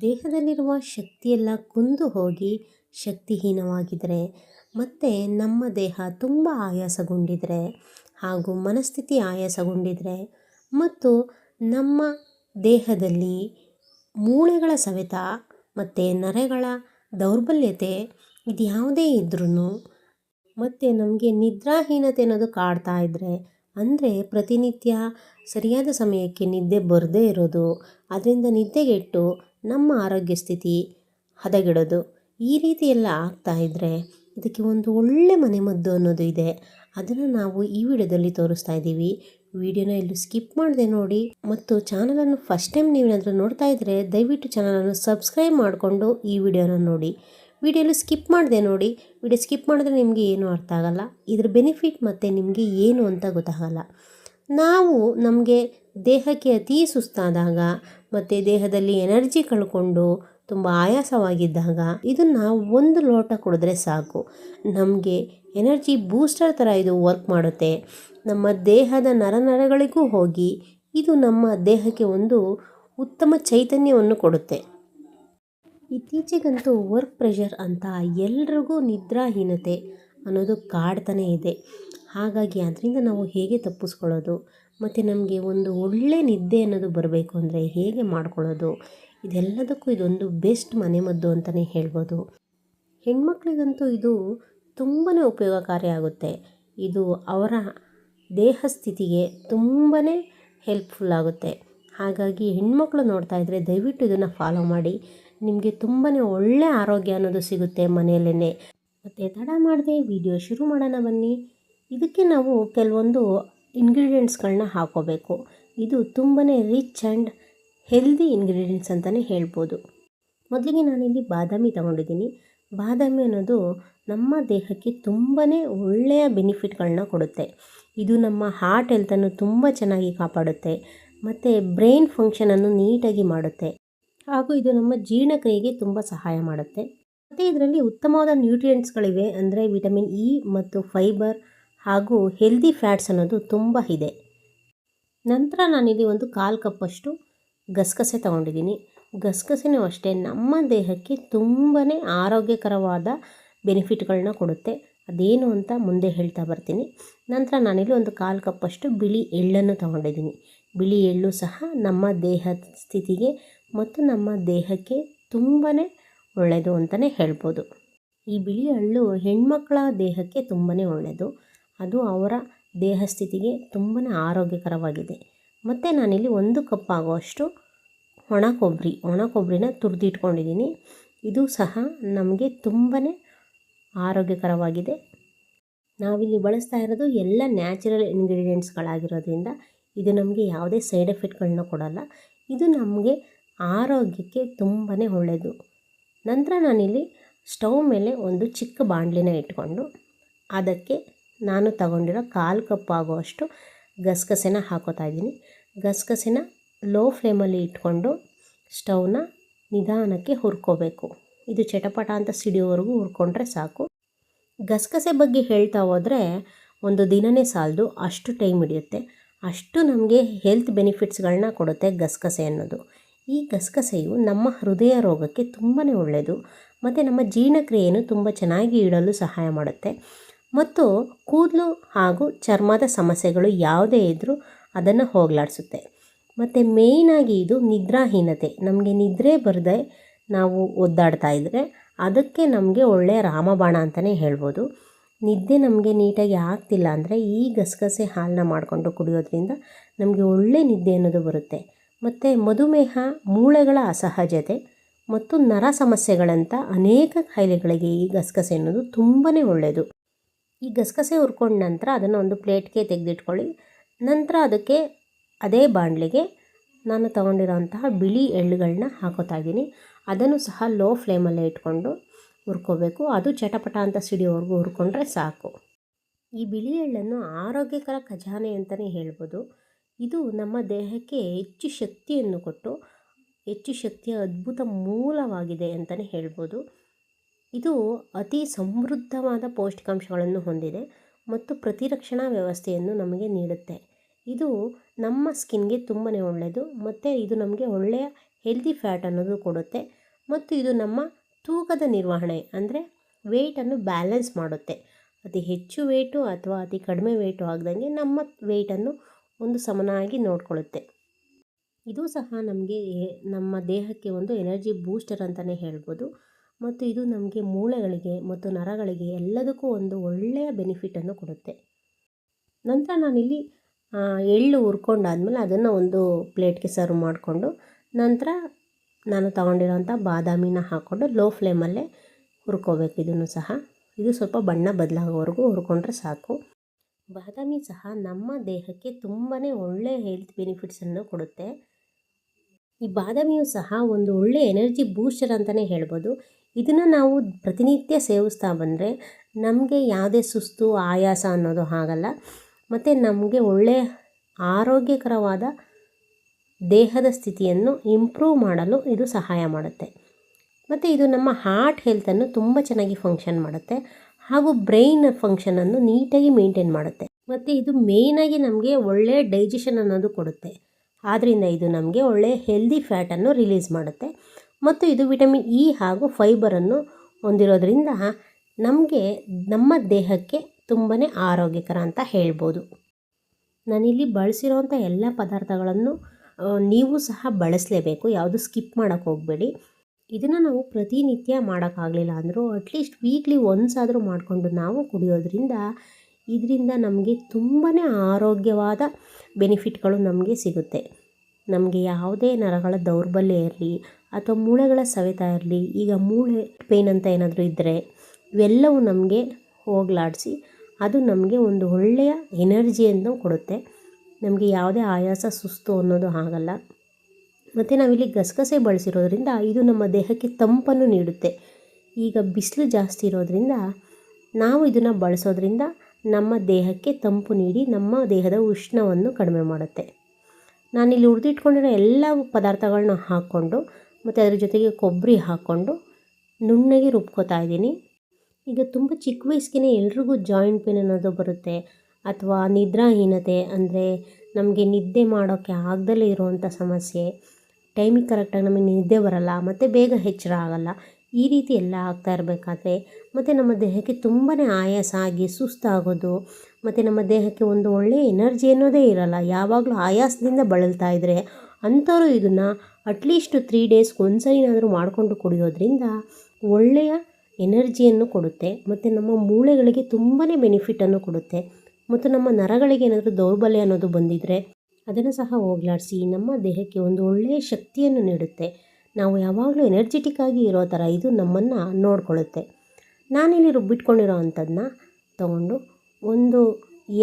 ದೇಹದಲ್ಲಿರುವ ಶಕ್ತಿಯೆಲ್ಲ ಕುಂದು ಹೋಗಿ ಶಕ್ತಿಹೀನವಾಗಿದ್ದರೆ ಮತ್ತು ನಮ್ಮ ದೇಹ ತುಂಬ ಆಯಾಸಗೊಂಡಿದ್ದರೆ ಹಾಗೂ ಮನಸ್ಥಿತಿ ಆಯಾಸಗೊಂಡಿದ್ದರೆ ಮತ್ತು ನಮ್ಮ ದೇಹದಲ್ಲಿ ಮೂಳೆಗಳ ಸವೆತ ಮತ್ತು ನರಗಳ ದೌರ್ಬಲ್ಯತೆ ಇದು ಯಾವುದೇ ಇದ್ರೂ ಮತ್ತು ನಮಗೆ ನಿದ್ರಾಹೀನತೆ ಅನ್ನೋದು ಕಾಡ್ತಾ ಇದ್ದರೆ ಅಂದರೆ ಪ್ರತಿನಿತ್ಯ ಸರಿಯಾದ ಸಮಯಕ್ಕೆ ನಿದ್ದೆ ಬರದೇ ಇರೋದು. ಅದರಿಂದ ನಿದ್ದೆಗೆಟ್ಟು ನಮ್ಮ ಆರೋಗ್ಯ ಸ್ಥಿತಿ ಹದಗೆಡೋದು ಈ ರೀತಿ ಎಲ್ಲ ಆಗ್ತಾ ಇದ್ದರೆ ಇದಕ್ಕೆ ಒಂದು ಒಳ್ಳೆ ಮನೆಮದ್ದು ಅನ್ನೋದು ಇದೆ. ಅದನ್ನು ನಾವು ಈ ವಿಡಿಯೋದಲ್ಲಿ ತೋರಿಸ್ತಾ ಇದ್ದೀವಿ. ವಿಡಿಯೋನ ಎಲ್ಲೂ ಸ್ಕಿಪ್ ಮಾಡಿದೆ ನೋಡಿ ಮತ್ತು ಚಾನಲನ್ನು ಫಸ್ಟ್ ಟೈಮ್ ನೀವೇನಾದರೂ ನೋಡ್ತಾ ಇದ್ದರೆ ದಯವಿಟ್ಟು ಚಾನಲನ್ನು ಸಬ್ಸ್ಕ್ರೈಬ್ ಮಾಡಿಕೊಂಡು ಈ ವಿಡಿಯೋನ ನೋಡಿ. ವಿಡಿಯೋಲು ಸ್ಕಿಪ್ ಮಾಡಿದೆ ನೋಡಿ. ವಿಡಿಯೋ ಸ್ಕಿಪ್ ಮಾಡಿದ್ರೆ ನಿಮಗೆ ಏನೂ ಅರ್ಥ ಆಗಲ್ಲ. ಇದ್ರ ಬೆನಿಫಿಟ್ ಮತ್ತು ನಿಮಗೆ ಏನು ಅಂತ ಗೊತ್ತಾಗಲ್ಲ. ನಾವು ನಮಗೆ ದೇಹಕ್ಕೆ ಅತೀ ಸುಸ್ತಾದಾಗ ಮತ್ತು ದೇಹದಲ್ಲಿ ಎನರ್ಜಿ ಕಳ್ಕೊಂಡು ತುಂಬ ಆಯಾಸವಾಗಿದ್ದಾಗ ಇದನ್ನು ಒಂದು ಲೋಟ ಕುಡಿದ್ರೆ ಸಾಕು. ನಮಗೆ ಎನರ್ಜಿ ಬೂಸ್ಟರ್ ಥರ ಇದು ವರ್ಕ್ ಮಾಡುತ್ತೆ. ನಮ್ಮ ದೇಹದ ನರನರಗಳಿಗೂ ಹೋಗಿ ಇದು ನಮ್ಮ ದೇಹಕ್ಕೆ ಒಂದು ಉತ್ತಮ ಚೈತನ್ಯವನ್ನು ಕೊಡುತ್ತೆ. ಇತ್ತೀಚೆಗಂತೂ ವರ್ಕ್ ಪ್ರೆಷರ್ ಅಂತ ಎಲ್ರಿಗೂ ನಿದ್ರಾಹೀನತೆ ಅನ್ನೋದು ಕಾಡ್ತಾನೇ ಇದೆ. ಹಾಗಾಗಿ ಅದರಿಂದ ನಾವು ಹೇಗೆ ತಪ್ಪಿಸ್ಕೊಳ್ಳೋದು, ಮತ್ತು ನಮಗೆ ಒಂದು ಒಳ್ಳೆ ನಿದ್ದೆ ಅನ್ನೋದು ಬರಬೇಕು ಅಂದರೆ ಹೇಗೆ ಮಾಡ್ಕೊಳ್ಳೋದು, ಇದೆಲ್ಲದಕ್ಕೂ ಇದೊಂದು ಬೆಸ್ಟ್ ಮನೆಮದ್ದು ಅಂತಲೇ ಹೇಳ್ಬೋದು. ಹೆಣ್ಮಕ್ಳಿಗಂತೂ ಇದು ತುಂಬಾ ಉಪಯೋಗಕಾರಿಯಾಗುತ್ತೆ ಇದು ಅವರ ದೇಹ ಸ್ಥಿತಿಗೆ ತುಂಬಾ ಹೆಲ್ಪ್ಫುಲ್ ಆಗುತ್ತೆ. ಹಾಗಾಗಿ ಹೆಣ್ಮಕ್ಳು ನೋಡ್ತಾ ಇದ್ದರೆ ದಯವಿಟ್ಟು ಇದನ್ನು ಫಾಲೋ ಮಾಡಿ. ನಿಮಗೆ ತುಂಬಾ ಒಳ್ಳೆಯ ಆರೋಗ್ಯ ಅನ್ನೋದು ಸಿಗುತ್ತೆ ಮನೆಯಲ್ಲೇ ಮತ್ತು ತಡ ಮಾಡದೆ ವಿಡಿಯೋ ಶುರು ಮಾಡೋಣ ಬನ್ನಿ. ಇದಕ್ಕೆ ನಾವು ಕೆಲವೊಂದು ಇಂಗ್ರೀಡಿಯೆಂಟ್ಸ್ಗಳನ್ನ ಹಾಕೋಬೇಕು. ಇದು ತುಂಬಾ ರಿಚ್ ಆ್ಯಂಡ್ ಹೆಲ್ದಿ ಇಂಗ್ರೀಡಿಯೆಂಟ್ಸ್ ಅಂತಲೇ ಹೇಳ್ಬೋದು. ಮೊದಲಿಗೆ ನಾನಿಲ್ಲಿ ಬಾದಾಮಿ ತಗೊಂಡಿದ್ದೀನಿ. ಬಾದಾಮಿ ಅನ್ನೋದು ನಮ್ಮ ದೇಹಕ್ಕೆ ತುಂಬಾ ಒಳ್ಳೆಯ ಬೆನಿಫಿಟ್ಗಳನ್ನ ಕೊಡುತ್ತೆ. ಇದು ನಮ್ಮ ಹಾರ್ಟ್ ಹೆಲ್ತನ್ನು ತುಂಬ ಚೆನ್ನಾಗಿ ಕಾಪಾಡುತ್ತೆ. ಮತ್ತು ಬ್ರೈನ್ ಫಂಕ್ಷನನ್ನು ನೀಟಾಗಿ ಮಾಡುತ್ತೆ. ಹಾಗೂ ಇದು ನಮ್ಮ ಜೀರ್ಣಕ್ರಿಯೆಗೆ ತುಂಬ ಸಹಾಯ ಮಾಡುತ್ತೆ. ಮತ್ತು ಇದರಲ್ಲಿ ಉತ್ತಮವಾದ ನ್ಯೂಟ್ರಿಯೆಂಟ್ಸ್ಗಳಿವೆ ಅಂದರೆ ವಿಟಮಿನ್ ಇ ಮತ್ತು ಫೈಬರ್ ಹಾಗೂ ಹೆಲ್ದಿ ಫ್ಯಾಟ್ಸ್ ಅನ್ನೋದು ತುಂಬ ಇದೆ. ನಂತರ ನಾನಿಲ್ಲಿ ಒಂದು ಕಾಲು ಕಪ್ಪಷ್ಟು ಗಸಗಸೆ ತಗೊಂಡಿದ್ದೀನಿ. ಗಸಗಸೆನೂ ಅಷ್ಟೇ, ನಮ್ಮ ದೇಹಕ್ಕೆ ತುಂಬಾ ಆರೋಗ್ಯಕರವಾದ ಬೆನಿಫಿಟ್ಗಳನ್ನ ಕೊಡುತ್ತೆ. ಅದೇನು ಅಂತ ಮುಂದೆ ಹೇಳ್ತಾ ಬರ್ತೀನಿ. ನಂತರ ನಾನಿಲ್ಲಿ ಒಂದು ಕಾಲು ಕಪ್ಪಷ್ಟು ಬಿಳಿ ಎಳ್ಳನ್ನು ತೊಗೊಂಡಿದ್ದೀನಿ. ಬಿಳಿ ಎಳ್ಳು ಸಹ ನಮ್ಮ ದೇಹದ ಸ್ಥಿತಿಗೆ ಮತ್ತು ನಮ್ಮ ದೇಹಕ್ಕೆ ತುಂಬಾ ಒಳ್ಳೆಯದು ಅಂತಲೇ ಹೇಳ್ಬೋದು. ಈ ಬಿಳಿ ಹಳ್ಳು ಹೆಣ್ಮಕ್ಳ ದೇಹಕ್ಕೆ ತುಂಬಾ ಒಳ್ಳೆಯದು ಅದು ಅವರ ದೇಹ ಸ್ಥಿತಿಗೆ ತುಂಬಾ ಆರೋಗ್ಯಕರವಾಗಿದೆ. ಮತ್ತು ನಾನಿಲ್ಲಿ ಒಂದು ಕಪ್ ಆಗುವಷ್ಟು ಒಣ ಕೊಬ್ಬರಿ ಒಣ ಕೊಬ್ಬರಿನ ತುರಿದಿಟ್ಕೊಂಡಿದ್ದೀನಿ ಇದು ಸಹ ನಮಗೆ ತುಂಬಾ ಆರೋಗ್ಯಕರವಾಗಿದೆ. ನಾವಿಲ್ಲಿ ಬಳಸ್ತಾ ಇರೋದು ಎಲ್ಲ ನ್ಯಾಚುರಲ್ ಇಂಗ್ರೀಡಿಯೆಂಟ್ಸ್ಗಳಾಗಿರೋದ್ರಿಂದ ಇದು ನಮಗೆ ಯಾವುದೇ ಸೈಡ್ ಎಫೆಕ್ಟ್ಗಳನ್ನ ಕೊಡಲ್ಲ. ಇದು ನಮಗೆ ಆರೋಗ್ಯಕ್ಕೆ ತುಂಬಾ ಒಳ್ಳೆಯದು ನಂತರ ನಾನಿಲ್ಲಿ ಸ್ಟವ್ ಮೇಲೆ ಒಂದು ಚಿಕ್ಕ ಬಾಣಲಿನ ಇಟ್ಕೊಂಡು ಅದಕ್ಕೆ ನಾನು ತಗೊಂಡಿರೋ ಕಾಲು ಕಪ್ ಆಗುವಷ್ಟು ಗಸಗಸೆನ ಹಾಕೋತಾ ಇದ್ದೀನಿ. ಗಸಗಸೆನ ಲೋ ಫ್ಲೇಮಲ್ಲಿ ಇಟ್ಕೊಂಡು ಸ್ಟವ್ನ ನಿಧಾನಕ್ಕೆ ಹುರ್ಕೋಬೇಕು. ಇದು ಚಟಪಟ ಅಂತ ಸಿಡಿಯೋವರೆಗೂ ಹುರ್ಕೊಂಡ್ರೆ ಸಾಕು. ಗಸಗಸೆ ಬಗ್ಗೆ ಹೇಳ್ತಾ ಹೋದರೆ ಒಂದು ದಿನನೇ ಸಾಲದು, ಅಷ್ಟು ಟೈಮ್ ಹಿಡಿಯುತ್ತೆ. ಅಷ್ಟು ನಮಗೆ ಹೆಲ್ತ್ ಬೆನಿಫಿಟ್ಸ್ಗಳನ್ನ ಕೊಡುತ್ತೆ ಗಸಗಸೆ ಅನ್ನೋದು. ಈ ಗಸಗಸೆಯು ನಮ್ಮ ಹೃದಯ ರೋಗಕ್ಕೆ ತುಂಬಾ ಒಳ್ಳೆಯದು. ಮತ್ತು ನಮ್ಮ ಜೀರ್ಣಕ್ರಿಯೆಯನ್ನು ತುಂಬ ಚೆನ್ನಾಗಿ ಇಡಲು ಸಹಾಯ ಮಾಡುತ್ತೆ. ಮತ್ತು ಕೂದಲು ಹಾಗೂ ಚರ್ಮದ ಸಮಸ್ಯೆಗಳು ಯಾವುದೇ ಇದ್ದರೂ ಅದನ್ನು ಹೋಗಲಾಡಿಸುತ್ತೆ. ಮತ್ತು ಮೇಯ್ನಾಗಿ ಇದು ನಿದ್ರಾಹೀನತೆ. ನಮಗೆ ನಿದ್ರೆ ಬರದೆ ನಾವು ಒದ್ದಾಡ್ತಾ ಇದ್ದರೆ ಅದಕ್ಕೆ ನಮಗೆ ಒಳ್ಳೆಯ ರಾಮಬಾಣ ಅಂತಲೇ ಹೇಳ್ಬೋದು. ನಿದ್ದೆ ನಮಗೆ ನೀಟಾಗಿ ಆಗ್ತಿಲ್ಲ ಅಂದರೆ ಈ ಗಸಗಸೆ ಹಾಲನ್ನ ಮಾಡಿಕೊಂಡು ಕುಡಿಯೋದ್ರಿಂದ ನಮಗೆ ಒಳ್ಳೆ ನಿದ್ದೆ ಅನ್ನೋದು ಬರುತ್ತೆ. ಮತ್ತು ಮಧುಮೇಹ, ಮೂಳೆಗಳ ಅಸಹಜತೆ ಮತ್ತು ನರ ಸಮಸ್ಯೆಗಳಂಥ ಅನೇಕ ಕಾಯಿಲೆಗಳಿಗೆ ಈ ಗಸಗಸೆ ಅನ್ನೋದು ತುಂಬಾ ಒಳ್ಳೆಯದು. ಈ ಗಸಗಸೆ ಹುರ್ಕೊಂಡ ನಂತರ ಅದನ್ನು ಒಂದು ಪ್ಲೇಟ್ಗೆ ತೆಗೆದಿಟ್ಕೊಳ್ಳಿ. ನಂತರ ಅದಕ್ಕೆ ಅದೇ ಬಾಣಲೆಗೆ ನಾನು ತಗೊಂಡಿರೋಂತಹ ಬಿಳಿ ಎಳ್ಳುಗಳನ್ನ ಹಾಕೋತಾ ಇದ್ದೀನಿ. ಅದನ್ನು ಸಹ ಲೋ ಫ್ಲೇಮಲ್ಲೇ ಇಟ್ಕೊಂಡು ಹುರ್ಕೋಬೇಕು. ಅದು ಚಟಪಟ ಅಂತ ಸಿಡಿಯೋವರೆಗೂ ಹುರ್ಕೊಂಡ್ರೆ ಸಾಕು. ಈ ಬಿಳಿ ಎಳ್ಳನ್ನು ಆರೋಗ್ಯಕರ ಖಜಾನೆ ಅಂತಲೇ ಹೇಳ್ಬೋದು. ಇದು ನಮ್ಮ ದೇಹಕ್ಕೆ ಹೆಚ್ಚು ಶಕ್ತಿಯನ್ನು ಕೊಟ್ಟು, ಹೆಚ್ಚು ಶಕ್ತಿಯ ಅದ್ಭುತ ಮೂಲವಾಗಿದೆ ಅಂತಲೇ ಹೇಳ್ಬೋದು. ಇದು ಅತಿ ಸಮೃದ್ಧವಾದ ಪೌಷ್ಟಿಕಾಂಶಗಳನ್ನು ಹೊಂದಿದೆ ಮತ್ತು ಪ್ರತಿರಕ್ಷಣಾ ವ್ಯವಸ್ಥೆಯನ್ನು ನಮಗೆ ನೀಡುತ್ತೆ. ಇದು ನಮ್ಮ ಸ್ಕಿನ್ಗೆ ತುಂಬಾ ಒಳ್ಳೆಯದು, ಮತ್ತು ಇದು ನಮಗೆ ಒಳ್ಳೆಯ ಹೆಲ್ದಿ ಫ್ಯಾಟ್ ಅನ್ನೋದು ಕೊಡುತ್ತೆ, ಮತ್ತು ಇದು ನಮ್ಮ ತೂಕದ ನಿರ್ವಹಣೆ, ಅಂದರೆ ವೆಯ್ಟನ್ನು ಬ್ಯಾಲೆನ್ಸ್ ಮಾಡುತ್ತೆ. ಅತಿ ಹೆಚ್ಚು ವೆಯ್ಟು ಅಥವಾ ಅತಿ ಕಡಿಮೆ ವೆಯ್ಟು ಆಗ್ದಂಗೆ ನಮ್ಮ ವೆಯ್ಟನ್ನು ಒಂದು ಸಮನಾಗಿ ನೋಡಿಕೊಳ್ಳುತ್ತೆ. ಇದು ಸಹ ನಮಗೆ ನಮ್ಮ ದೇಹಕ್ಕೆ ಒಂದು ಎನರ್ಜಿ ಬೂಸ್ಟರ್ ಅಂತಲೇ ಹೇಳ್ಬೋದು. ಮತ್ತು ಇದು ನಮಗೆ ಮೂಳೆಗಳಿಗೆ ಮತ್ತು ನರಗಳಿಗೆ ಎಲ್ಲದಕ್ಕೂ ಒಂದು ಒಳ್ಳೆಯ ಬೆನಿಫಿಟನ್ನು ಕೊಡುತ್ತೆ. ನಂತರ ನಾನಿಲ್ಲಿ ಎಳ್ಳು ಹುರ್ಕೊಂಡಾದ್ಮೇಲೆ ಅದನ್ನು ಒಂದು ಪ್ಲೇಟ್ಗೆ ಸರ್ವ್ ಮಾಡಿಕೊಂಡು, ನಂತರ ನಾನು ತಗೊಂಡಿರೋಂಥ ಬಾದಾಮಿನ ಹಾಕ್ಕೊಂಡು ಲೋ ಫ್ಲೇಮಲ್ಲೇ ಹುರ್ಕೋಬೇಕು ಇದನ್ನು ಸಹ. ಇದು ಸ್ವಲ್ಪ ಬಣ್ಣ ಬದಲಾಗೋವರೆಗೂ ಹುರ್ಕೊಂಡ್ರೆ ಸಾಕು. ಬಾದಾಮಿ ಸಹ ನಮ್ಮ ದೇಹಕ್ಕೆ ತುಂಬಾ ಒಳ್ಳೆಯ ಹೆಲ್ತ್ ಬೆನಿಫಿಟ್ಸನ್ನು ಕೊಡುತ್ತೆ. ಈ ಬಾದಾಮಿಯು ಸಹ ಒಂದು ಒಳ್ಳೆಯ ಎನರ್ಜಿ ಬೂಸ್ಟರ್ ಅಂತಲೇ ಹೇಳ್ಬೋದು. ಇದನ್ನು ನಾವು ಪ್ರತಿನಿತ್ಯ ಸೇವಿಸ್ತಾ ಬಂದರೆ ನಮಗೆ ಯಾವುದೇ ಸುಸ್ತು, ಆಯಾಸ ಅನ್ನೋದು ಆಗಲ್ಲ ಮತ್ತು ನಮಗೆ ಒಳ್ಳೆಯ ಆರೋಗ್ಯಕರವಾದ ದೇಹದ ಸ್ಥಿತಿಯನ್ನು ಇಂಪ್ರೂವ್ ಮಾಡಲು ಇದು ಸಹಾಯ ಮಾಡುತ್ತೆ. ಮತ್ತು ಇದು ನಮ್ಮ ಹಾರ್ಟ್ ಹೆಲ್ತನ್ನು ತುಂಬ ಚೆನ್ನಾಗಿ ಫಂಕ್ಷನ್ ಮಾಡುತ್ತೆ. ಹಾಗೂ ಬ್ರೈನ್ ಫಂಕ್ಷನನ್ನು ನೀಟಾಗಿ ಮೇಂಟೈನ್ ಮಾಡುತ್ತೆ. ಮತ್ತು ಇದು ಮೇಯ್ನಾಗಿ ನಮಗೆ ಒಳ್ಳೆಯ ಡೈಜೆಷನ್ ಅನ್ನೋದು ಕೊಡುತ್ತೆ. ಆದ್ದರಿಂದ ಇದು ನಮಗೆ ಒಳ್ಳೆಯ ಹೆಲ್ದಿ ಫ್ಯಾಟನ್ನು ರಿಲೀಸ್ ಮಾಡುತ್ತೆ. ಮತ್ತು ಇದು ವಿಟಮಿನ್ ಇ ಹಾಗೂ ಫೈಬರನ್ನು ಹೊಂದಿರೋದ್ರಿಂದ ನಮಗೆ ನಮ್ಮ ದೇಹಕ್ಕೆ ತುಂಬಾ ಆರೋಗ್ಯಕರ ಅಂತ ಹೇಳ್ಬೋದು. ನಾನಿಲ್ಲಿ ಬಳಸಿರೋಂಥ ಎಲ್ಲ ಪದಾರ್ಥಗಳನ್ನು ನೀವು ಸಹ ಬಳಸಲೇಬೇಕು. ಯಾವುದು ಸ್ಕಿಪ್ ಮಾಡೋಕ್ಕೆ ಹೋಗಬೇಡಿ. ಇದನ್ನು ನಾವು ಪ್ರತಿನಿತ್ಯ ಮಾಡೋಕ್ಕಾಗಲಿಲ್ಲ ಅಂದರೂ ಅಟ್ಲೀಸ್ಟ್ ವೀಕ್ಲಿ ಒನ್ಸ್ ಆದರೂ ಮಾಡಿಕೊಂಡು ನಾವು ಕುಡಿಯೋದ್ರಿಂದ ಇದರಿಂದ ನಮಗೆ ತುಂಬಾ ಆರೋಗ್ಯವಾದ ಬೆನಿಫಿಟ್ಗಳು ನಮಗೆ ಸಿಗುತ್ತೆ. ನಮಗೆ ಯಾವುದೇ ನರಗಳ ದೌರ್ಬಲ್ಯ ಇರಲಿ ಅಥವಾ ಮೂಳೆಗಳ ಸವೆತ ಇರಲಿ, ಈಗ ಮೂಳೆ ಪೇನ್ ಅಂತ ಏನಾದರೂ ಇದ್ದರೆ ಇವೆಲ್ಲವೂ ನಮಗೆ ಹೋಗಲಾಡಿಸಿ ಅದು ನಮಗೆ ಒಂದು ಒಳ್ಳೆಯ ಎನರ್ಜಿಯನ್ನು ಕೊಡುತ್ತೆ. ನಮಗೆ ಯಾವುದೇ ಆಯಾಸ, ಸುಸ್ತು ಅನ್ನೋದು ಆಗಲ್ಲ. ಮತ್ತು ನಾವಿಲ್ಲಿ ಗಸಗಸೆ ಬಳಸಿರೋದ್ರಿಂದ ಇದು ನಮ್ಮ ದೇಹಕ್ಕೆ ತಂಪನ್ನು ನೀಡುತ್ತೆ. ಈಗ ಬಿಸಿಲು ಜಾಸ್ತಿ ಇರೋದ್ರಿಂದ ನಾವು ಇದನ್ನು ಬಳಸೋದ್ರಿಂದ ನಮ್ಮ ದೇಹಕ್ಕೆ ತಂಪು ನೀಡಿ ನಮ್ಮ ದೇಹದ ಉಷ್ಣವನ್ನು ಕಡಿಮೆ ಮಾಡುತ್ತೆ. ನಾನಿಲ್ಲಿ ಹುರಿದಿಟ್ಕೊಂಡಿರೋ ಎಲ್ಲ ಪದಾರ್ಥಗಳನ್ನ ಹಾಕ್ಕೊಂಡು ಮತ್ತು ಅದರ ಜೊತೆಗೆ ಕೊಬ್ಬರಿ ಹಾಕ್ಕೊಂಡು ನುಣ್ಣಗೆ ರುಬ್ಕೋತಾ ಇದ್ದೀನಿ. ಈಗ ತುಂಬ ಚಿಕ್ಕ ವಯಸ್ಸಿಗೆ ಎಲ್ರಿಗೂ ಜಾಯಿಂಟ್ ಪೇನ್ ಅನ್ನೋದು ಬರುತ್ತೆ. ಅಥವಾ ನಿದ್ರಾಹೀನತೆ ಅಂದರೆ ನಮಗೆ ನಿದ್ದೆ ಮಾಡೋಕ್ಕೆ ಆಗದಲ್ಲೇ ಇರುವಂಥ ಸಮಸ್ಯೆ. ಟೈಮಿಗೆ ಕರೆಕ್ಟಾಗಿ ನಮಗೆ ನಿದ್ದೆ ಬರಲ್ಲ, ಮತ್ತು ಬೇಗ ಎಚ್ಚರ ಆಗಲ್ಲ. ಈ ರೀತಿ ಎಲ್ಲ ಆಗ್ತಾ ಇರಬೇಕಾದ್ರೆ ಮತ್ತು ನಮ್ಮ ದೇಹಕ್ಕೆ ತುಂಬಾ ಆಯಾಸ ಆಗಿ ಸುಸ್ತಾಗೋದು ಮತ್ತು ನಮ್ಮ ದೇಹಕ್ಕೆ ಒಂದು ಒಳ್ಳೆಯ ಎನರ್ಜಿ ಅನ್ನೋದೇ ಇರಲ್ಲ. ಯಾವಾಗಲೂ ಆಯಾಸದಿಂದ ಬಳಲ್ತಾ ಇದ್ದರೆ ಅಂಥವರು ಇದನ್ನು ಅಟ್ಲೀಸ್ಟ್ ತ್ರೀ ಡೇಸ್ಗೆ ಒಂದು ಸರಿನಾದರೂ ಮಾಡಿಕೊಂಡು ಕುಡಿಯೋದ್ರಿಂದ ಒಳ್ಳೆಯ ಎನರ್ಜಿಯನ್ನು ಕೊಡುತ್ತೆ, ಮತ್ತು ನಮ್ಮ ಮೂಳೆಗಳಿಗೆ ತುಂಬಾ ಬೆನಿಫಿಟನ್ನು ಕೊಡುತ್ತೆ. ಮತ್ತು ನಮ್ಮ ನರಗಳಿಗೆ ಏನಾದರೂ ದೌರ್ಬಲ್ಯ ಅನ್ನೋದು ಬಂದಿದ್ದರೆ ಅದನ್ನು ಸಹ ಹೋಗ್ಲಾಡಿಸಿ ನಮ್ಮ ದೇಹಕ್ಕೆ ಒಂದು ಒಳ್ಳೆಯ ಶಕ್ತಿಯನ್ನು ನೀಡುತ್ತೆ. ನಾವು ಯಾವಾಗಲೂ ಎನರ್ಜೆಟಿಕ್ ಆಗಿ ಇರೋ ಥರ ಇದು ನಮ್ಮನ್ನು ನೋಡ್ಕೊಳ್ಳುತ್ತೆ. ನಾನಿಲ್ಲಿ ರುಬ್ಬಿಟ್ಕೊಂಡಿರೋ ಅಂಥದ್ದನ್ನ ತೊಗೊಂಡು ಒಂದು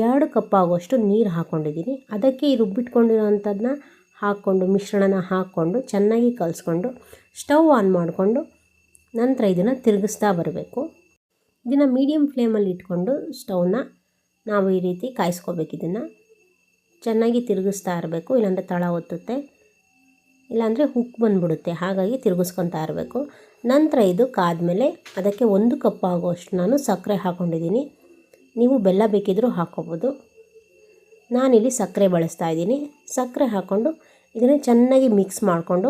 ಎರಡು ಕಪ್ ಆಗುವಷ್ಟು ನೀರು ಹಾಕ್ಕೊಂಡಿದ್ದೀನಿ. ಅದಕ್ಕೆ ಈ ರುಬ್ಬಿಟ್ಕೊಂಡಿರೋ ಅಂಥದ್ದನ್ನ ಹಾಕ್ಕೊಂಡು, ಮಿಶ್ರಣನ ಹಾಕ್ಕೊಂಡು, ಚೆನ್ನಾಗಿ ಕಲಿಸ್ಕೊಂಡು, ಸ್ಟವ್ ಆನ್ ಮಾಡಿಕೊಂಡು ನಂತರ ಇದನ್ನು ತಿರುಗಿಸ್ತಾ ಬರಬೇಕು. ಇದನ್ನು ಮೀಡಿಯಮ್ ಫ್ಲೇಮಲ್ಲಿ ಇಟ್ಕೊಂಡು ಸ್ಟವ್ನ ನಾವು ಈ ರೀತಿ ಕಾಯಿಸ್ಕೋಬೇಕು ಇದನ್ನು. ಚೆನ್ನಾಗಿ ತಿರುಗಿಸ್ತಾ ಇರಬೇಕು, ಇಲ್ಲಾಂದರೆ ತಳ ಒತ್ತುತ್ತೆ, ಇಲ್ಲಾಂದರೆ ಹುಕ್ ಬಂದುಬಿಡುತ್ತೆ. ಹಾಗಾಗಿ ತಿರುಗಿಸ್ಕೊತಾ ಇರಬೇಕು. ನಂತರ ಇದು ಕಾದಮೇಲೆ ಅದಕ್ಕೆ ಒಂದು ಕಪ್ ಆಗುವಷ್ಟು ನಾನು ಸಕ್ಕರೆ ಹಾಕ್ಕೊಂಡಿದ್ದೀನಿ ನೀವು ಬೆಲ್ಲ ಬೇಕಿದ್ದರೂ ಹಾಕ್ಕೋಬೋದು. ನಾನಿಲ್ಲಿ ಸಕ್ಕರೆ ಬಳಸ್ತಾ ಇದ್ದೀನಿ. ಸಕ್ಕರೆ ಹಾಕ್ಕೊಂಡು ಇದನ್ನು ಚೆನ್ನಾಗಿ ಮಿಕ್ಸ್ ಮಾಡಿಕೊಂಡು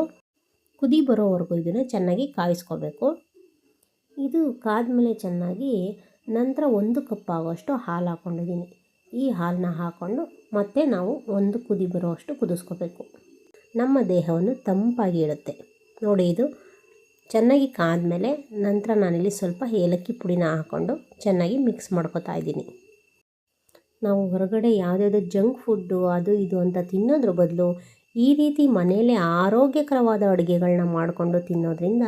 ಕುದಿ ಬರೋವರೆಗೂ ಇದನ್ನು ಚೆನ್ನಾಗಿ ಕಾಯಿಸ್ಕೋಬೇಕು. ಇದು ಕಾದ್ಮೇಲೆ ಚೆನ್ನಾಗಿ ನಂತರ ಒಂದು ಕಪ್ ಆಗುವಷ್ಟು ಹಾಲು ಹಾಕ್ಕೊಂಡಿದ್ದೀನಿ ಈ ಹಾಲನ್ನ ಹಾಕ್ಕೊಂಡು ಮತ್ತೆ ನಾವು ಒಂದು ಕುದಿ ಬರುವಷ್ಟು ಕುದಿಸ್ಕೋಬೇಕು. ನಮ್ಮ ದೇಹವನ್ನು ತಂಪಾಗಿ ಇಡುತ್ತೆ. ನೋಡಿ ಇದು ಚೆನ್ನಾಗಿ ಕಾದ್ಮೇಲೆ ನಂತರ ನಾನಿಲ್ಲಿ ಸ್ವಲ್ಪ ಏಲಕ್ಕಿ ಪುಡಿನ ಹಾಕ್ಕೊಂಡು ಚೆನ್ನಾಗಿ ಮಿಕ್ಸ್ ಮಾಡ್ಕೊತಾ ಇದ್ದೀನಿ. ನಾವು ಹೊರಗಡೆ ಯಾವುದ್ಯಾವುದೋ ಜಂಕ್ ಫುಡ್ಡು ಅದು ಇದು ಅಂತ ತಿನ್ನೋದ್ರ ಬದಲು ಈ ರೀತಿ ಮನೆಯಲ್ಲೇ ಆರೋಗ್ಯಕರವಾದ ಅಡುಗೆಗಳನ್ನ ಮಾಡಿಕೊಂಡು ತಿನ್ನೋದ್ರಿಂದ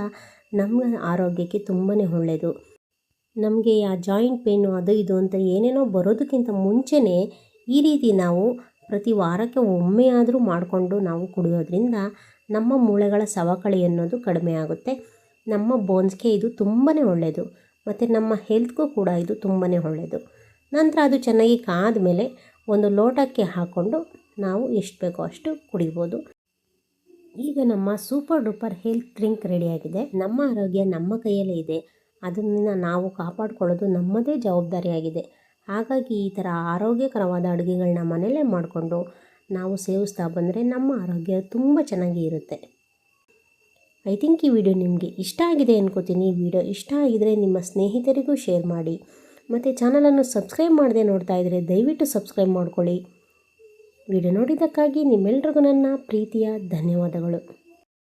ನಮ್ಮ ಆರೋಗ್ಯಕ್ಕೆ ತುಂಬಾ ಒಳ್ಳೆಯದು ನಮಗೆ ಆ ಜಾಯಿಂಟ್ ಪೇನು ಅದು ಇದು ಅಂತ ಏನೇನೋ ಬರೋದಕ್ಕಿಂತ ಮುಂಚೆನೇ ಈ ರೀತಿ ನಾವು ಪ್ರತಿ ವಾರಕ್ಕೆ ಒಮ್ಮೆ ಆದರೂ ಮಾಡಿಕೊಂಡು ನಾವು ಕುಡಿಯೋದ್ರಿಂದ ನಮ್ಮ ಮೂಳೆಗಳ ಸವಕಳಿ ಅನ್ನೋದು ಕಡಿಮೆ ಆಗುತ್ತೆ. ನಮ್ಮ ಬೋನ್ಸ್ಗೆ ಇದು ತುಂಬಾ ಒಳ್ಳೆಯದು ಮತ್ತು ನಮ್ಮ ಹೆಲ್ತ್ಗೂ ಕೂಡ ಇದು ತುಂಬಾ ಒಳ್ಳೆಯದು ನಂತರ ಅದು ಚೆನ್ನಾಗಿ ಕಾದ ಮೇಲೆ ಒಂದು ಲೋಟಕ್ಕೆ ಹಾಕ್ಕೊಂಡು ನಾವು ಎಷ್ಟು ಬೇಕೋ ಅಷ್ಟು ಕುಡಿಬೋದು. ಈಗ ನಮ್ಮ ಸೂಪರ್ ಡೂಪರ್ ಹೆಲ್ತ್ ಡ್ರಿಂಕ್ ರೆಡಿಯಾಗಿದೆ ನಮ್ಮ ಆರೋಗ್ಯ ನಮ್ಮ ಕೈಯಲ್ಲೇ ಇದೆ. ಅದನ್ನು ನಾವು ಕಾಪಾಡಿಕೊಳ್ಳೋದು ನಮ್ಮದೇ ಜವಾಬ್ದಾರಿಯಾಗಿದೆ. ಹಾಗಾಗಿ ಈ ಥರ ಆರೋಗ್ಯಕರವಾದ ಅಡುಗೆಗಳನ್ನ ಮನೆಯಲ್ಲೇ ಮಾಡಿಕೊಂಡು ನಾವು ಸೇವಿಸ್ತಾ ಬಂದರೆ ನಮ್ಮ ಆರೋಗ್ಯ ತುಂಬ ಚೆನ್ನಾಗಿ ಇರುತ್ತೆ. ಐ ಥಿಂಕ್ ಈ ವಿಡಿಯೋ ನಿಮಗೆ ಇಷ್ಟ ಆಗಿದೆ ಅನ್ಕೋತೀನಿ. ವಿಡಿಯೋ ಇಷ್ಟ ಆಗಿದರೆ ನಿಮ್ಮ ಸ್ನೇಹಿತರಿಗೂ ಶೇರ್ ಮಾಡಿ. ಮತ್ತು ಚಾನಲನ್ನು ಸಬ್ಸ್ಕ್ರೈಬ್ ಮಾಡದೆ ನೋಡ್ತಾ ಇದ್ದರೆ ದಯವಿಟ್ಟು ಸಬ್ಸ್ಕ್ರೈಬ್ ಮಾಡ್ಕೊಳ್ಳಿ. ವಿಡಿಯೋ ನೋಡಿದ್ದಕ್ಕಾಗಿ ನಿಮ್ಮೆಲ್ರಿಗೂ ನನ್ನ ಪ್ರೀತಿಯ ಧನ್ಯವಾದಗಳು.